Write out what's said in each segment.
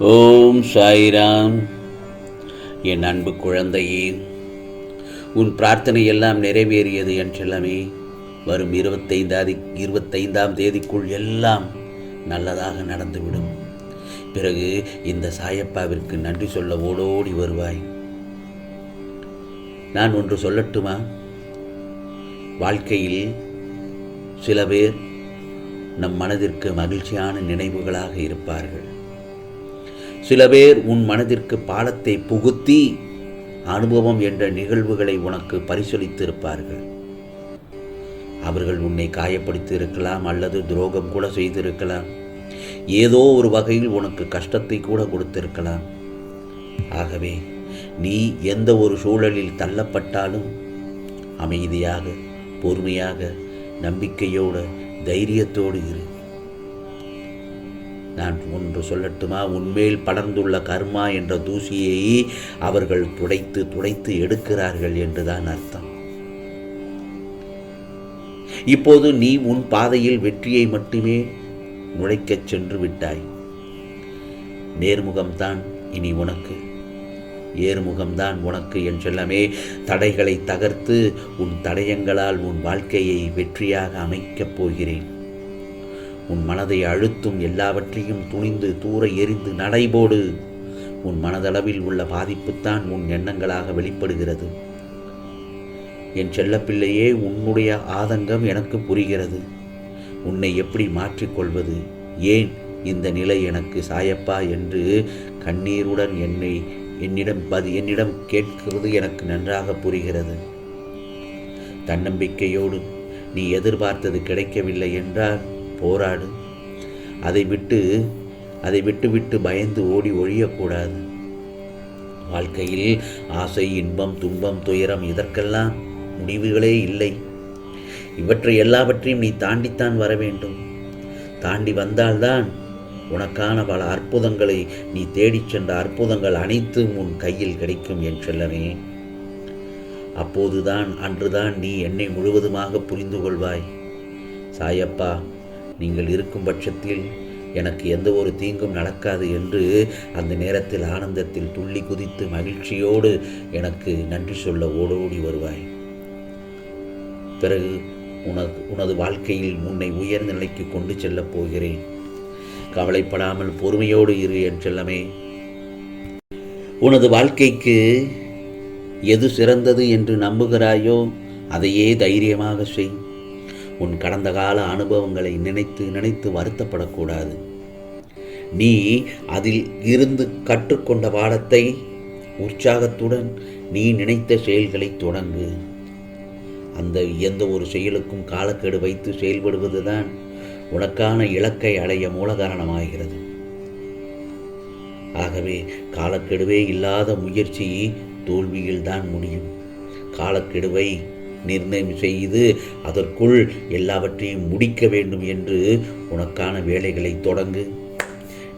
ஓம் சாய்ராம். என் அன்பு குழந்தையே உன் பிரார்த்தனை எல்லாம் நிறைவேறியது என் செல்லமே வரும் இருபத்தைந்தாதி இருபத்தைந்தாம் தேதிக்குள் எல்லாம் நல்லதாக நடந்துவிடும். பிறகு இந்த சாயப்பாவிற்கு நன்றி சொல்ல ஓடோடி வருவாய். நான் ஒன்று சொல்லட்டுமா? வாழ்க்கையில் சில பேர் நம் மனதிற்கு மகிழ்ச்சியான நினைவுகளாக இருப்பார்கள். சில பேர் உன் மனதிற்கு பாலத்தை புகுத்தி அனுபவம் என்ற நிகழ்வுகளை உனக்கு பரிசளித்திருப்பார்கள். அவர்கள் உன்னை காயப்படுத்தி இருக்கலாம் அல்லது துரோகம் கூட செய்திருக்கலாம். ஏதோ ஒரு வகையில் உனக்கு கஷ்டத்தை கூட கொடுத்திருக்கலாம். ஆகவே நீ எந்த ஒரு சூழலில் தள்ளப்பட்டாலும் அமைதியாக பொறுமையாக நம்பிக்கையோடு தைரியத்தோடு இரு. நான் ஒன்று சொல்லட்டுமா? உன்மேல் படர்ந்துள்ள கர்மா என்ற தூசியை அவர்கள் துடைத்து துடைத்து எடுக்கிறார்கள் என்றுதான் அர்த்தம். இப்போது நீ உன் பாதையில் வெற்றியை மட்டுமே நுழைக்கச் சென்று விட்டாய். நேர்முகம்தான் இனி உனக்கு. ஏறுமுகம்தான் உனக்கு என் செல்லமே. தடைகளை தகர்த்து உன் தடயங்களால் உன் வாழ்க்கையை வெற்றியாக அமைக்கப் போகிறேன். உன் மனதை அழுத்தும் எல்லாவற்றையும் துணிந்து தூர எரிந்து நடைபோடு உன் மனதளவில் உள்ள பாதிப்புத்தான் உன் எண்ணங்களாக வெளிப்படுகிறது. என் செல்லப்பிள்ளையே உன்னுடைய ஆதங்கம் எனக்கு புரிகிறது. உன்னை எப்படி மாற்றிக்கொள்வது? ஏன் இந்த நிலை எனக்கு சாயப்பா என்று கண்ணீருடன் என்னை என்னிடம் பதி என்னிடம் கேட்கிறது எனக்கு நன்றாக புரிகிறது. தன்னம்பிக்கையோடு நீ எதிர்பார்த்தது கிடைக்கவில்லை என்றால் போராடு அதை விட்டு அதை விட்டு விட்டு பயந்து ஓடி ஒழியக்கூடாது. வாழ்க்கையில் ஆசை இன்பம் துன்பம் துயரம் இதற்கெல்லாம் முடிவுகளே இல்லை. இவற்றை எல்லாவற்றையும் நீ தாண்டித்தான் வர வேண்டும். தாண்டி வந்தால்தான் உனக்கான பல அற்புதங்களை நீ தேடிச் சென்ற அற்புதங்கள் அனைத்தும் உன் கையில் கிடைக்கும் என் செல்லமே. அப்போதுதான் அன்றுதான் நீ என்னை முழுவதுமாக புரிந்து கொள்வாய். சாயப்பா நீங்கள் இருக்கும் பட்சத்தில் எனக்கு எந்த ஒரு தீங்கும் நடக்காது என்று அந்த நேரத்தில் ஆனந்தத்தில் துள்ளி குதித்து மகிழ்ச்சியோடு எனக்கு நன்றி சொல்ல ஓடோடி வருவாய். பிறகு உனது உனது வாழ்க்கையில் உன்னை உயர்ந்த நிலைக்கு கொண்டு செல்லப் போகிறேன். கவலைப்படாமல் பொறுமையோடு இரு என் செல்லமே. உனது வாழ்க்கைக்கு எது சிறந்தது என்று நம்புகிறாயோ அதையே தைரியமாக செய். உன் கடந்த கால அனுபவங்களை நினைத்து நினைத்து வருத்தப்படக்கூடாது. நீ அதில் இருந்து கற்றுக்கொண்ட பாடத்தை உற்சாகத்துடன் நீ நினைத்த செயல்களை தொடங்கு. அந்த எந்த ஒரு செயலுக்கும் காலக்கெடு வைத்து செயல்படுவதுதான் உனக்கான இலக்கை அடைய மூல காரணமாகிறது. ஆகவே காலக்கெடுவே இல்லாத முயற்சி தோல்வியில்தான் முடியும். காலக்கெடுவை நிர்ணயம் செய்து அதற்குள் எல்லாவற்றையும் முடிக்க வேண்டும் என்று உனக்கான வேலைகளை தொடங்கு.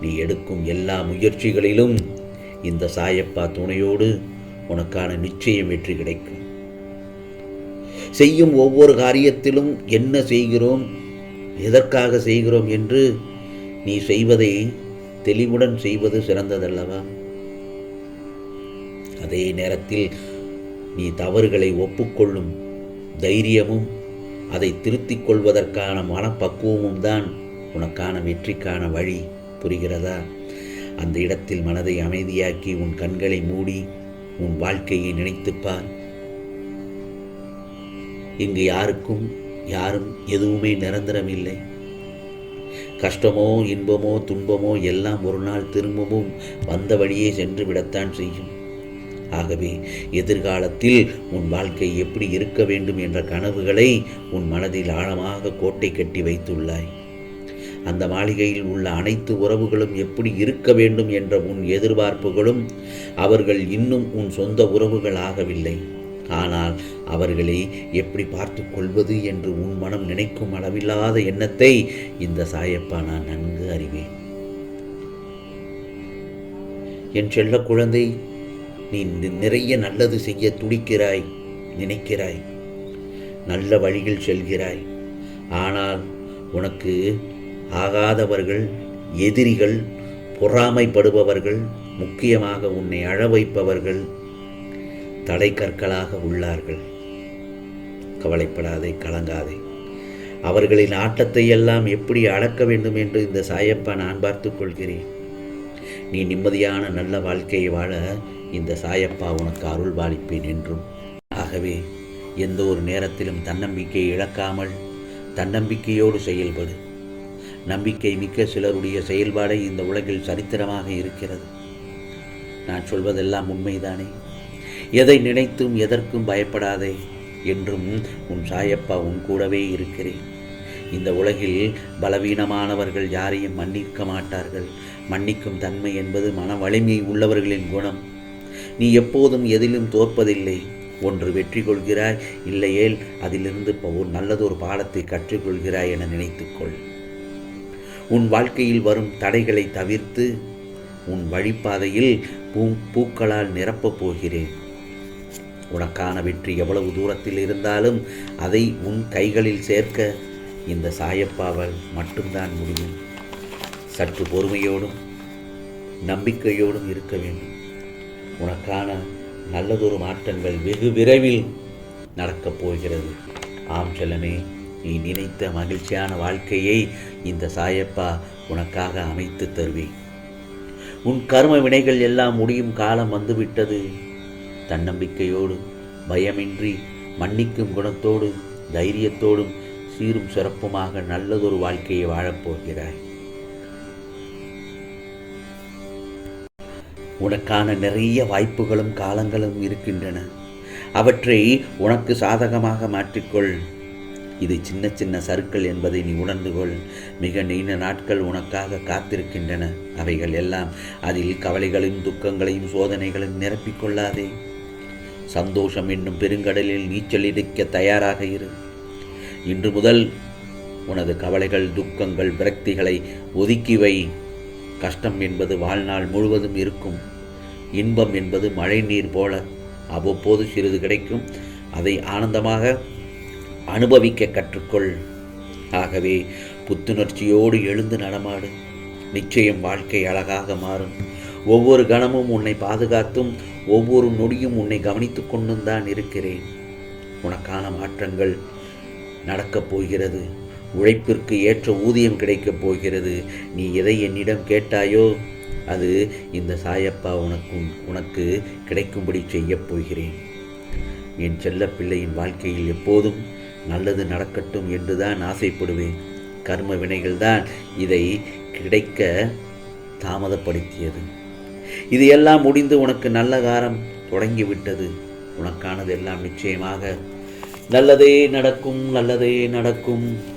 நீ எடுக்கும் எல்லா முயற்சிகளிலும் இந்த சாயப்பா துணையோடு உனக்கான நிச்சயம் வெற்றி கிடைக்கும். செய்யும் ஒவ்வொரு காரியத்திலும் என்ன செய்கிறோம் எதற்காக செய்கிறோம் என்று நீ செய்வதை தெளிவுடன் செய்வது சிறந்ததல்லவா? அதே நேரத்தில் நீ தவறுகளை ஒப்புக்கொள்ளும் தைரியமும் அதை திருத்திக் கொள்வதற்கான மனப்பக்குவமும் தான் உனக்கான வெற்றிக்கான வழி. புரிகிறதா? அந்த இடத்தில் மனதை அமைதியாக்கி உன் கண்களை மூடி உன் வாழ்க்கையை நினைத்துப்பார் இங்கு யாருக்கும் யாரும் எதுவுமே நிரந்தரம் இல்லை கஷ்டமோ இன்பமோ துன்பமோ எல்லாம் ஒரு நாள் திரும்பவும் வந்த வழியே சென்று விடத்தான் செய்யும். ஆகவே எதிர்காலத்தில் உன் வாழ்க்கை எப்படி இருக்க வேண்டும் என்ற கனவுகளை உன் மனதில் ஆழமாக கோட்டை கட்டி வைத்துள்ளாய். அந்த மாளிகையில் உள்ள அனைத்து உறவுகளும் எப்படி இருக்க வேண்டும் என்ற உன் எதிர்பார்ப்புகளும் அவர்கள் இன்னும் உன் சொந்த உறவுகள் ஆகவில்லை ஆனால் அவர்களை எப்படி பார்த்து கொள்வது என்று உன் மனம் நினைக்கும் அளவில்லாத எண்ணத்தை இந்த சாயப்பா நான் நன்கு அறிவேன். என் செல்ல குழந்தை நீ நிறைய நல்லது செய்ய துடிக்கிறாய் நினைக்கிறாய். நல்ல வழியில் செல்கிறாய். ஆனால் உனக்கு ஆகாதவர்கள் எதிரிகள் பொறாமைப்படுபவர்கள் முக்கியமாக உன்னை அழ வைப்பவர்கள் தடை கற்களாக உள்ளார்கள். கவலைப்படாதே கலங்காதே. அவர்களின் ஆட்டத்தை எல்லாம் எப்படி அடக்க வேண்டும் என்று இந்த சாயப்பா நான் பார்த்துக் கொள்கிறேன். நீ நிம்மதியான நல்ல வாழ்க்கையை வாழ இந்த சாயப்பா உனக்கு அருள் பாலிப்பேன் என்றும். ஆகவே எந்த ஒரு நேரத்திலும் தன்னம்பிக்கையை இழக்காமல் தன்னம்பிக்கையோடு செயல்படு. நம்பிக்கை மிக்க சிலருடைய செயல்பாடே இந்த உலகில் சரித்திரமாக இருக்கிறது. நான் சொல்வதெல்லாம் உண்மைதானே? எதை நினைத்தும் எதற்கும் பயப்படாதே என்றும் உன் சாயப்பா உன் கூடவே இருக்கிறேன். இந்த உலகில் பலவீனமானவர்கள் யாரையும் மன்னிக்க மாட்டார்கள். மன்னிக்கும் தன்மை என்பது மன வலிமை உள்ளவர்களின் குணம். நீ எப்போதும் எதிலும் தோற்பதில்லை. ஒன்று வெற்றி கொள்கிறாய் இல்லையேல் அதிலிருந்து இப்போ ஒரு நல்லதொரு பாடத்தை கற்றுக்கொள்கிறாய் என நினைத்துக்கொள். உன் வாழ்க்கையில் வரும் தடைகளை தவிர்த்து உன் வழிப்பாதையில் பூ பூக்களால் நிரப்பப் போகிறேன். உனக்கான வெற்றி எவ்வளவு தூரத்தில் இருந்தாலும் அதை உன் கைகளில் சேர்க்க இந்த சாயப்பாவால் மட்டும்தான் முடியும். சற்று பொறுமையோடும் நம்பிக்கையோடும் இருக்க வேண்டும். உனக்கான நல்லதொரு மாற்றங்கள் வெகு விரைவில் நடக்கப் போகிறது. ஆம் செல்லமே நீ நினைத்த மகிழ்ச்சியான வாழ்க்கையை இந்த சாயப்பா உனக்காக அமைத்து தருவேன் உன் கர்ம வினைகள் எல்லாம் முடியும் காலம் வந்துவிட்டது. தன்னம்பிக்கையோடு பயமின்றி மன்னிக்கும் குணத்தோடு தைரியத்தோடும் சீரும் சிறப்புமாக நல்லதொரு வாழ்க்கையை வாழப்போகிறாய் உனக்கான நிறைய வாய்ப்புகளும் காலங்களும் இருக்கின்றன. அவற்றை உனக்கு சாதகமாக மாற்றிக்கொள். இது சின்ன சின்ன சருக்கள் என்பதை நீ உணர்ந்து கொள். மிக நீண்ட நாட்கள் உனக்காக காத்திருக்கின்றன. அவைகள் எல்லாம் அதில் கவலைகளையும் துக்கங்களையும் சோதனைகளையும் நிரப்பிக்கொள்ளாதே சந்தோஷம் என்னும் பெருங்கடலில் நீச்சல் இடிக்க தயாராக இரு. இன்று முதல் உனது கவலைகள் துக்கங்கள் விரக்திகளை ஒதுக்கி வை. கஷ்டம் என்பது வாழ்நாள் முழுவதும் இருக்கும். இன்பம் என்பது மழை நீர் போல அவ்வப்போது சிறிது கிடைக்கும். அதை ஆனந்தமாக அனுபவிக்க கற்றுக்கொள். ஆகவே புத்துணர்ச்சியோடு எழுந்து நடமாடு. நிச்சயம் வாழ்க்கை அழகாக மாறும். ஒவ்வொரு கணமும் உன்னை பாதுகாத்தும் ஒவ்வொரு நொடியும் உன்னை கவனித்து கொண்டும் தான் இருக்கிறேன். உனக்கான மாற்றங்கள் நடக்கப் போகிறது. உழைப்பிற்கு ஏற்ற ஊதியம் கிடைக்கப் போகிறது. நீ எதை என்னிடம் கேட்டாயோ அது இந்த சாயப்பா உனக்கு உனக்கு கிடைக்கும்படி செய்யப் போகிறேன். என் செல்ல பிள்ளையின் வாழ்க்கையில் எப்போதும் நல்லது நடக்கட்டும் என்றுதான் ஆசைப்படுவேன். கர்ம வினைகள்தான் இதை கிடைக்க தாமதப்படுத்தியது. இது எல்லாம் முடிந்து உனக்கு நல்ல காரம் தொடங்கிவிட்டது. உனக்கானது எல்லாம் நிச்சயமாக நல்லதே நடக்கும் நல்லதே நடக்கும்.